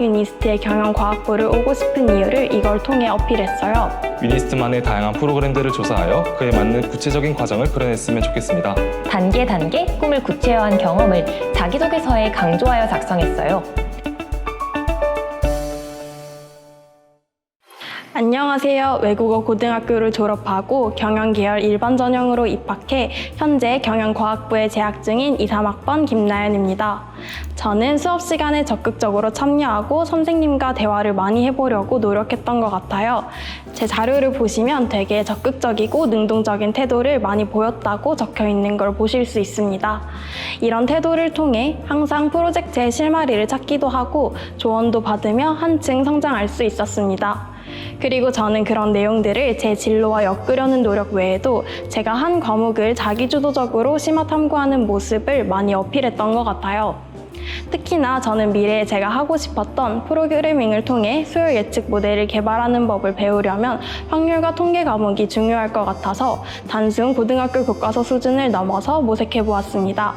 유니스트의 경영과학부를 오고 싶은 이유를 이걸 통해 어필했어요. 유니스트만의 다양한 프로그램들을 조사하여 그에 맞는 구체적인 과정을 그려냈으면 좋겠습니다. 단계 단계 꿈을 구체화한 경험을 자기소개서에 강조하여 작성했어요. 안녕하세요. 외국어 고등학교를 졸업하고 경영 계열 일반 전형으로 입학해 현재 경영과학부에 재학 중인 2, 3학번 김나연입니다. 저는 수업 시간에 적극적으로 참여하고 선생님과 대화를 많이 해보려고 노력했던 것 같아요. 제 자료를 보시면 되게 적극적이고 능동적인 태도를 많이 보였다고 적혀 있는 걸 보실 수 있습니다. 이런 태도를 통해 항상 프로젝트의 실마리를 찾기도 하고 조언도 받으며 한층 성장할 수 있었습니다. 그리고 저는 그런 내용들을 제 진로와 엮으려는 노력 외에도 제가 한 과목을 자기주도적으로 심화 탐구하는 모습을 많이 어필했던 것 같아요. 특히 나 저는 미래에 제가 하고 싶었던 프로그래밍을 통해 수요 예측 모델을 개발하는 법을 배우려면 확률과 통계 과목이 중요할 것 같아서 단순 고등학교 교과서 수준을 넘어서 모색해 보았습니다.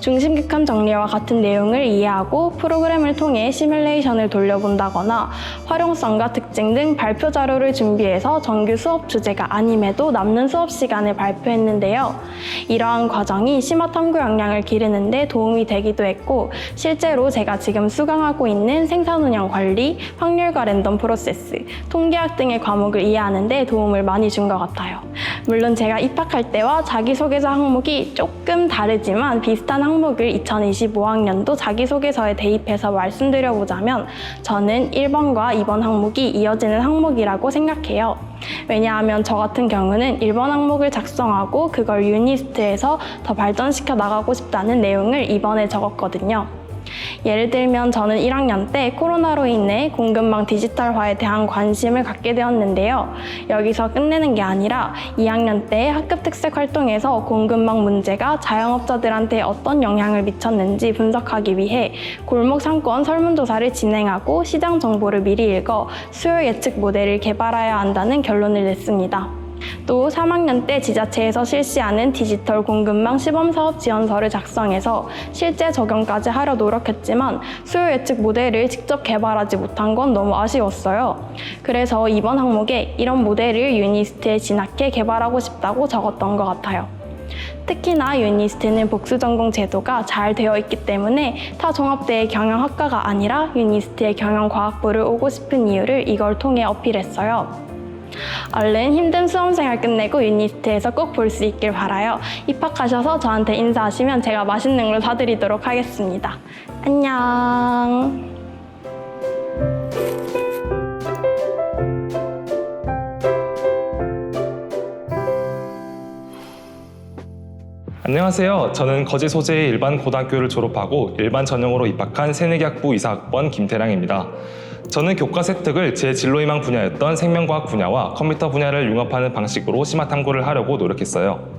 중심극한 정리와 같은 내용을 이해하고 프로그램을 통해 시뮬레이션을 돌려본다거나 활용성과 특징 등 발표 자료를 준비해서 정규 수업 주제가 아님에도 남는 수업 시간을 발표했는데요. 이러한 과정이 심화 탐구 역량을 기르는데 도움이 되기도 했고 실제로 제가 지금 수강하고 있는 생산 운영 관리, 확률과 랜덤 프로세스, 통계학 등의 과목을 이해하는 데 도움을 많이 준 것 같아요. 물론 제가 입학할 때와 자기소개서 항목이 조금 다르지만 비슷한 항목을 2025학년도 자기소개서에 대입해서 말씀드려보자면 저는 1번과 2번 항목이 이어지는 항목이라고 생각해요. 왜냐하면 저 같은 경우는 1번 항목을 작성하고 그걸 유니스트에서 더 발전시켜 나가고 싶다는 내용을 이번에 적었거든요. 예를 들면 저는 1학년 때 코로나로 인해 공급망 디지털화에 대한 관심을 갖게 되었는데요. 여기서 끝내는 게 아니라 2학년 때 학급 특색 활동에서 공급망 문제가 자영업자들한테 어떤 영향을 미쳤는지 분석하기 위해 골목 상권 설문조사를 진행하고 시장 정보를 미리 읽어 수요 예측 모델을 개발해야 한다는 결론을 냈습니다. 또 3학년 때 지자체에서 실시하는 디지털 공급망 시범 사업 지원서를 작성해서 실제 적용까지 하려 노력했지만 수요 예측 모델을 직접 개발하지 못한 건 너무 아쉬웠어요. 그래서 이번 항목에 이런 모델을 유니스트에 진학해 개발하고 싶다고 적었던 것 같아요. 특히나 유니스트는 복수 전공 제도가 잘 되어 있기 때문에 타 종합대의 경영학과가 아니라 유니스트의 경영과학부를 오고 싶은 이유를 이걸 통해 어필했어요. 얼른 힘든 수험생활 끝내고 유니스트에서 꼭 볼 수 있길 바라요. 입학하셔서 저한테 인사하시면 제가 맛있는 걸 사드리도록 하겠습니다. 안녕. 안녕하세요. 저는 거제 소재의 일반 고등학교를 졸업하고 일반 전형으로 입학한 새내기학부 이사학번 김태량입니다. 저는 교과 획득을 제 진로희망 분야였던 생명과학 분야와 컴퓨터 분야를 융합하는 방식으로 심화 탐구를 하려고 노력했어요.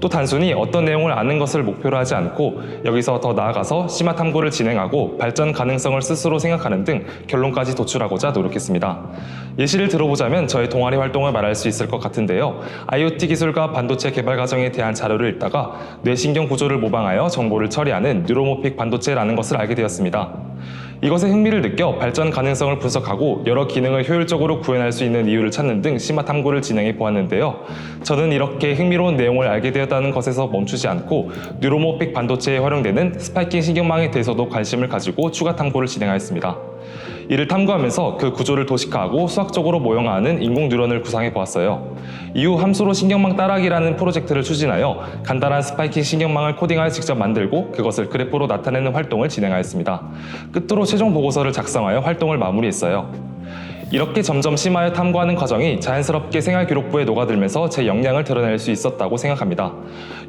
또 단순히 어떤 내용을 아는 것을 목표로 하지 않고 여기서 더 나아가서 심화 탐구를 진행하고 발전 가능성을 스스로 생각하는 등 결론까지 도출하고자 노력했습니다. 예시를 들어보자면 저의 동아리 활동을 말할 수 있을 것 같은데요. IoT 기술과 반도체 개발 과정에 대한 자료를 읽다가 뇌신경 구조를 모방하여 정보를 처리하는 뉴로모픽 반도체라는 것을 알게 되었습니다. 이것에 흥미를 느껴 발전 가능성을 분석하고 여러 기능을 효율적으로 구현할 수 있는 이유를 찾는 등 심화 탐구를 진행해 보았는데요. 저는 이렇게 흥미로운 내용을 알게 되었다는 것에서 멈추지 않고 뉴로모픽 반도체에 활용되는 스파이킹 신경망에 대해서도 관심을 가지고 추가 탐구를 진행하였습니다. 이를 탐구하면서 그 구조를 도식화하고 수학적으로 모형화하는 인공 뉴런을 구상해 보았어요. 이후 함수로 신경망 따라하기라는 프로젝트를 추진하여 간단한 스파이킹 신경망을 코딩하여 직접 만들고 그것을 그래프로 나타내는 활동을 진행하였습니다. 끝으로 최종 보고서를 작성하여 활동을 마무리했어요. 이렇게 점점 심하여 탐구하는 과정이 자연스럽게 생활 기록부에 녹아들면서 제 역량을 드러낼 수 있었다고 생각합니다.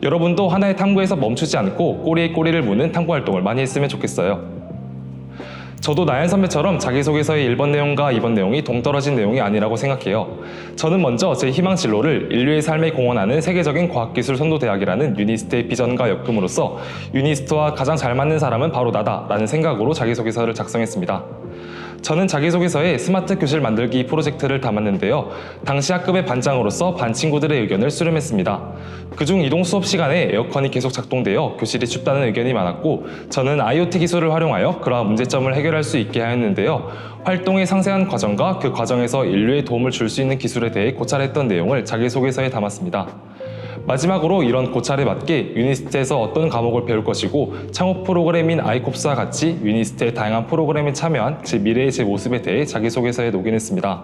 여러분도 하나의 탐구에서 멈추지 않고 꼬리에 꼬리를 무는 탐구 활동을 많이 했으면 좋겠어요. 저도 나연 선배처럼 자기소개서의 1번 내용과 2번 내용이 동떨어진 내용이 아니라고 생각해요. 저는 먼저 제 희망 진로를 인류의 삶에 공헌하는 세계적인 과학기술 선도대학이라는 유니스트의 비전과 역금으로써 유니스트와 가장 잘 맞는 사람은 바로 나다라는 생각으로 자기소개서를 작성했습니다. 저는 자기소개서에 스마트 교실 만들기 프로젝트를 담았는데요. 당시 학급의 반장으로서 반 친구들의 의견을 수렴했습니다. 그중 이동 수업 시간에 에어컨이 계속 작동되어 교실이 춥다는 의견이 많았고 저는 IoT 기술을 활용하여 그러한 문제점을 해결할 수 있게 하였는데요. 활동의 상세한 과정과 그 과정에서 인류에 도움을 줄 수 있는 기술에 대해 고찰했던 내용을 자기소개서에 담았습니다. 마지막으로 이런 고찰에 맞게 유니스트에서 어떤 과목을 배울 것이고 창업 프로그램인 아이콥스와 같이 유니스트의 다양한 프로그램에 참여한 제 미래의 제 모습에 대해 자기소개서에 녹여냈습니다.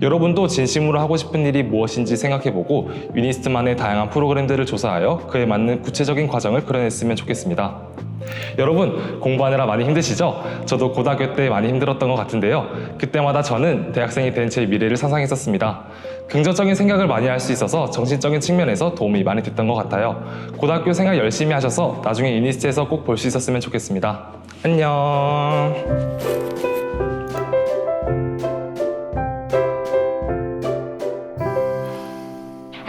여러분도 진심으로 하고 싶은 일이 무엇인지 생각해보고 유니스트만의 다양한 프로그램들을 조사하여 그에 맞는 구체적인 과정을 그려냈으면 좋겠습니다. 여러분 공부하느라 많이 힘드시죠? 저도 고등학교 때 많이 힘들었던 것 같은데요. 그때마다 저는 대학생이 된 제 미래를 상상했었습니다. 긍정적인 생각을 많이 할 수 있어서 정신적인 측면에서 도움이 많이 됐던 것 같아요. 고등학교 생활 열심히 하셔서 나중에 유니스트에서 꼭 볼 수 있었으면 좋겠습니다. 안녕.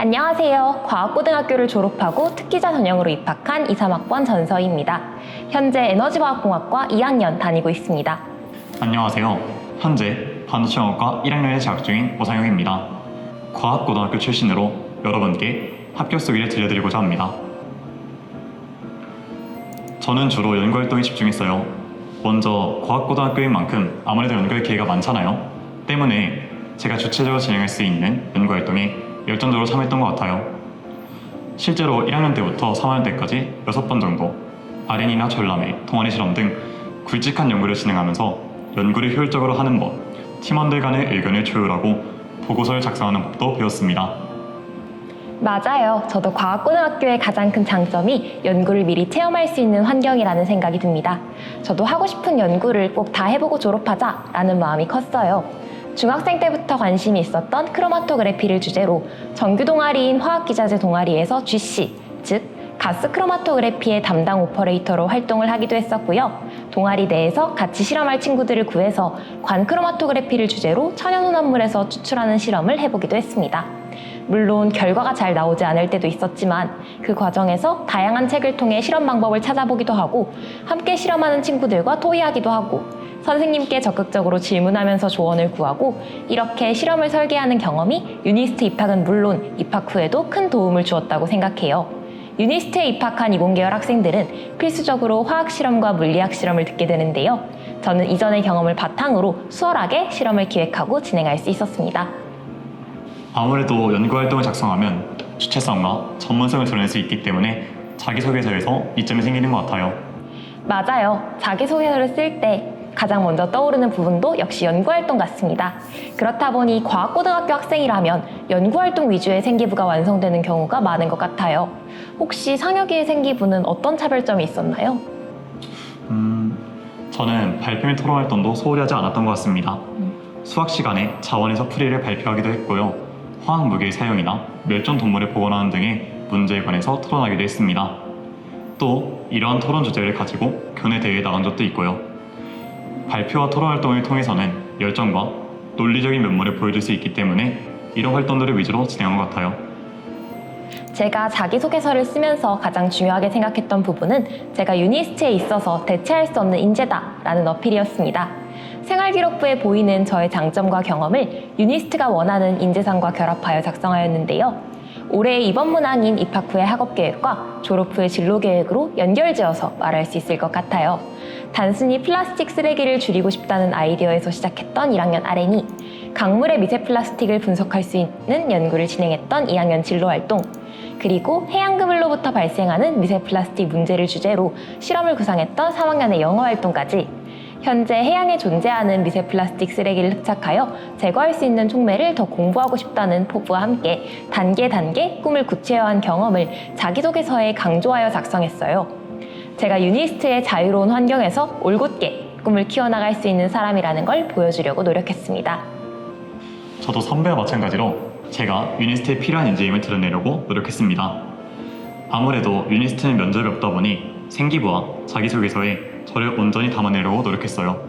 안녕하세요. 과학고등학교를 졸업하고 특기자 전형으로 입학한 2, 3학번 전서희입니다. 현재 에너지화학공학과 2학년 다니고 있습니다. 안녕하세요. 현재 반도체공학과 1학년에 재학 중인 오상영입니다. 과학고등학교 출신으로 여러분께 합격 소개를 들려드리고자 합니다. 저는 주로 연구 활동에 집중했어요. 먼저 과학고등학교인 만큼 아무래도 연구할 기회가 많잖아요. 때문에 제가 주체적으로 진행할 수 있는 연구 활동에 열정적으로 참여했던 것 같아요. 실제로 1학년 때부터 3학년 때까지 6번 정도 아렌이나 전람회, 동아리 실험 등 굵직한 연구를 진행하면서 연구를 효율적으로 하는 법, 팀원들 간의 의견을 조율하고 보고서를 작성하는 법도 배웠습니다. 맞아요. 저도 과학고등학교의 가장 큰 장점이 연구를 미리 체험할 수 있는 환경이라는 생각이 듭니다. 저도 하고 싶은 연구를 꼭 다 해보고 졸업하자라는 마음이 컸어요. 중학생 때부터 관심이 있었던 크로마토그래피를 주제로 정규 동아리인 화학기자재 동아리에서 GC, 즉 가스 크로마토그래피의 담당 오퍼레이터로 활동을 하기도 했었고요. 동아리 내에서 같이 실험할 친구들을 구해서 관 크로마토그래피를 주제로 천연혼합물에서 추출하는 실험을 해보기도 했습니다. 물론 결과가 잘 나오지 않을 때도 있었지만 그 과정에서 다양한 책을 통해 실험 방법을 찾아보기도 하고 함께 실험하는 친구들과 토의하기도 하고 선생님께 적극적으로 질문하면서 조언을 구하고 이렇게 실험을 설계하는 경험이 유니스트 입학은 물론 입학 후에도 큰 도움을 주었다고 생각해요. 유니스트에 입학한 이공계열 학생들은 필수적으로 화학 실험과 물리학 실험을 듣게 되는데요. 저는 이전의 경험을 바탕으로 수월하게 실험을 기획하고 진행할 수 있었습니다. 아무래도 연구 활동을 작성하면 주체성과 전문성을 드러낼 수 있기 때문에 자기소개서에서 이점이 생기는 것 같아요. 맞아요. 자기소개서를 쓸때 가장 먼저 떠오르는 부분도 역시 연구활동 같습니다. 그렇다 보니 과학고등학교 학생이라면 연구활동 위주의 생기부가 완성되는 경우가 많은 것 같아요. 혹시 상혁이의 생기부는 어떤 차별점이 있었나요? 음, 저는 발표 및 토론 활동도 소홀히 하지 않았던 것 같습니다. 수학 시간에 자원에서 풀이를 발표하기도 했고요. 화학 무기의 사용이나 멸종 동물을 복원하는 등의 문제에 관해서 토론하기도 했습니다. 또 이러한 토론 주제를 가지고 교내 대회에 나간 적도 있고요. 발표와 토론 활동을 통해서는 열정과 논리적인 면모를 보여줄 수 있기 때문에 이런 활동들을 위주로 진행한 것 같아요. 제가 자기소개서를 쓰면서 가장 중요하게 생각했던 부분은 제가 유니스트에 있어서 대체할 수 없는 인재다라는 어필이었습니다. 생활기록부에 보이는 저의 장점과 경험을 유니스트가 원하는 인재상과 결합하여 작성하였는데요. 올해의 이번 문항인 입학 후의 학업 계획과 졸업 후의 진로 계획으로 연결지어서 말할 수 있을 것 같아요. 단순히 플라스틱 쓰레기를 줄이고 싶다는 아이디어에서 시작했던 1학년 아렌이 강물의 미세 플라스틱을 분석할 수 있는 연구를 진행했던 2학년 진로 활동, 그리고 해양그물로부터 발생하는 미세 플라스틱 문제를 주제로 실험을 구상했던 3학년의 영어 활동까지 현재 해양에 존재하는 미세 플라스틱 쓰레기를 흡착하여 제거할 수 있는 촉매를 더 공부하고 싶다는 포부와 함께 단계 단계 꿈을 구체화한 경험을 자기소개서에 강조하여 작성했어요. 제가 유니스트의 자유로운 환경에서 올곧게 꿈을 키워나갈 수 있는 사람이라는 걸 보여주려고 노력했습니다. 저도 선배와 마찬가지로 제가 유니스트에 필요한 인재임을 드러내려고 노력했습니다. 아무래도 유니스트는 면접이 없다 보니 생기부와 자기소개서에 저를 온전히 담아내려고 노력했어요.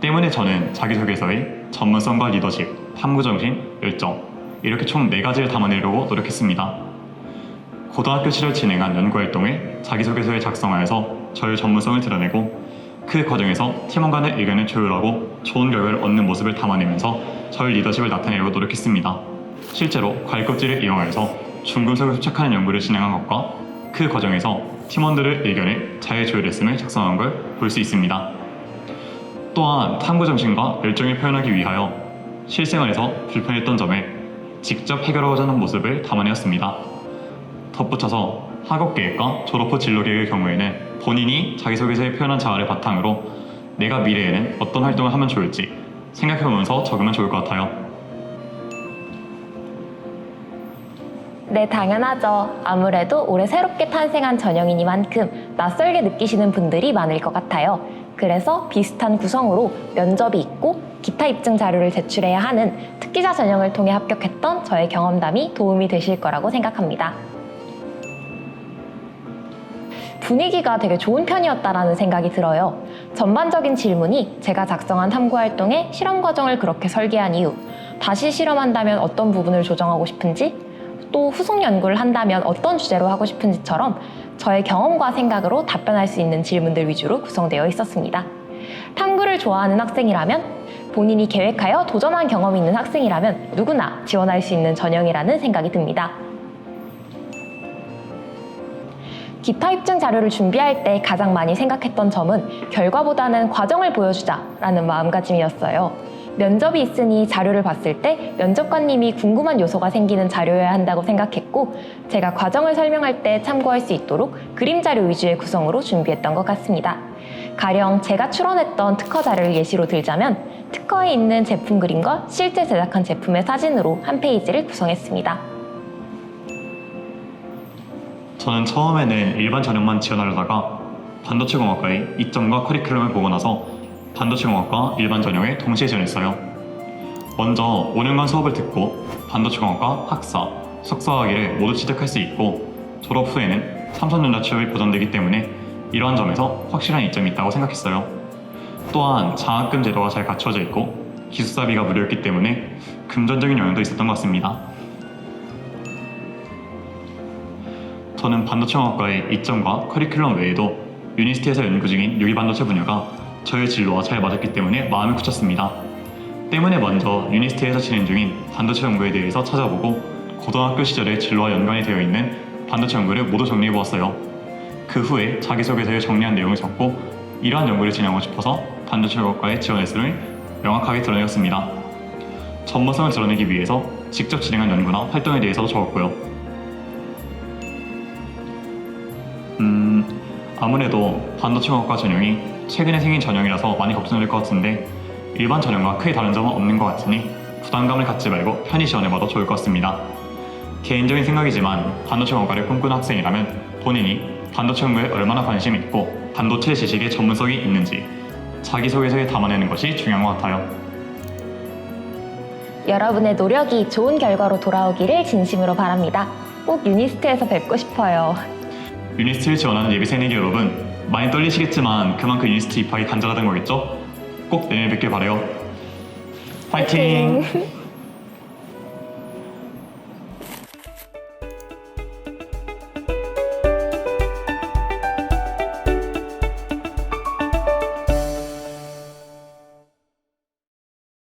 때문에 저는 자기소개서에 전문성과 리더십, 탐구정신, 열정 이렇게 총 4가지를 담아내려고 노력했습니다. 고등학교 시절 진행한 연구활동을 자기소개서에 작성하여서 저의 전문성을 드러내고 그 과정에서 팀원 간의 의견을 조율하고 좋은 결과를 얻는 모습을 담아내면서 저의 리더십을 나타내려고 노력했습니다. 실제로 과일껍질을 이용하여서 중금속을 수착하는 연구를 진행한 것과 그 과정에서 팀원들의 의견을 잘 조율했음을 작성한 걸 볼 수 있습니다. 또한 탐구 정신과 열정을 표현하기 위하여 실생활에서 불편했던 점을 직접 해결하고자 하는 모습을 담아내었습니다. 덧붙여서 학업 계획과 졸업 후 진로 계획의 경우에는 본인이 자기소개서에 표현한 자아를 바탕으로 내가 미래에는 어떤 활동을 하면 좋을지 생각해보면서 적으면 좋을 것 같아요. 네, 당연하죠. 아무래도 올해 새롭게 탄생한 전형이니만큼 낯설게 느끼시는 분들이 많을 것 같아요. 그래서 비슷한 구성으로 면접이 있고 기타 입증 자료를 제출해야 하는 특기자 전형을 통해 합격했던 저의 경험담이 도움이 되실 거라고 생각합니다. 분위기가 되게 좋은 편이었다라는 생각이 들어요. 전반적인 질문이 제가 작성한 탐구 활동의 실험 과정을 그렇게 설계한 이유, 다시 실험한다면 어떤 부분을 조정하고 싶은지, 또 후속 연구를 한다면 어떤 주제로 하고 싶은지처럼 저의 경험과 생각으로 답변할 수 있는 질문들 위주로 구성되어 있었습니다. 탐구를 좋아하는 학생이라면 본인이 계획하여 도전한 경험이 있는 학생이라면 누구나 지원할 수 있는 전형이라는 생각이 듭니다. 기타 입증 자료를 준비할 때 가장 많이 생각했던 점은 결과보다는 과정을 보여주자라는 마음가짐이었어요. 면접이 있으니 자료를 봤을 때 면접관님이 궁금한 요소가 생기는 자료여야 한다고 생각했고 제가 과정을 설명할 때 참고할 수 있도록 그림 자료 위주의 구성으로 준비했던 것 같습니다. 가령 제가 출원했던 특허 자료를 예시로 들자면 특허에 있는 제품 그림과 실제 제작한 제품의 사진으로 한 페이지를 구성했습니다. 저는 처음에는 일반 전형만 지원하려다가 반도체 공학과의 이점과 커리큘럼을 보고 나서 반도체 공학과 일반 전형을 동시에 지원했어요. 먼저 5년간 수업을 듣고 반도체 공학과 학사, 석사 학위를 모두 취득할 수 있고 졸업 후에는 삼성전자 취업이 보장되기 때문에 이러한 점에서 확실한 이점이 있다고 생각했어요. 또한 장학금 제도가 잘 갖춰져 있고 기숙사비가 무료였기 때문에 금전적인 영향도 있었던 것 같습니다. 저는 반도체 공학과의 이점과 커리큘럼 외에도 유니스티에서 연구 중인 유기 반도체 분야가 저의 진로와 잘 맞았기 때문에 마음이 굳혔습니다. 때문에 먼저 유니스티에서 진행 중인 반도체 연구에 대해서 찾아보고 고등학교 시절의 진로와 연관이 되어 있는 반도체 연구를 모두 정리해 보았어요. 그 후에 자기소개서에 정리한 내용을 적고 이러한 연구를 진행하고 싶어서 반도체학과에 지원했음을 명확하게 드러내었습니다. 전문성을 드러내기 위해서 직접 진행한 연구나 활동에 대해서도 적었고요. 음, 아무래도 반도체 공학과 전형이 최근에 생긴 전형이라서 많이 걱정될 것 같은데 일반 전형과 크게 다른 점은 없는 것 같으니 부담감을 갖지 말고 편히 지원해봐도 좋을 것 같습니다. 개인적인 생각이지만 반도체 공학과를 꿈꾸는 학생이라면 본인이 반도체 연구에 얼마나 관심이 있고 반도체 지식의 전문성이 있는지 자기소개서에 담아내는 것이 중요한 것 같아요. 여러분의 노력이 좋은 결과로 돌아오기를 진심으로 바랍니다. 꼭 유니스트에서 뵙고 싶어요. 유니스트를 지원하는 예비 새내기 여러분 많이 떨리시겠지만 그만큼 유니스트 입학이 간절하다는 거겠죠? 꼭 내년에 뵙길 바래요. 파이팅!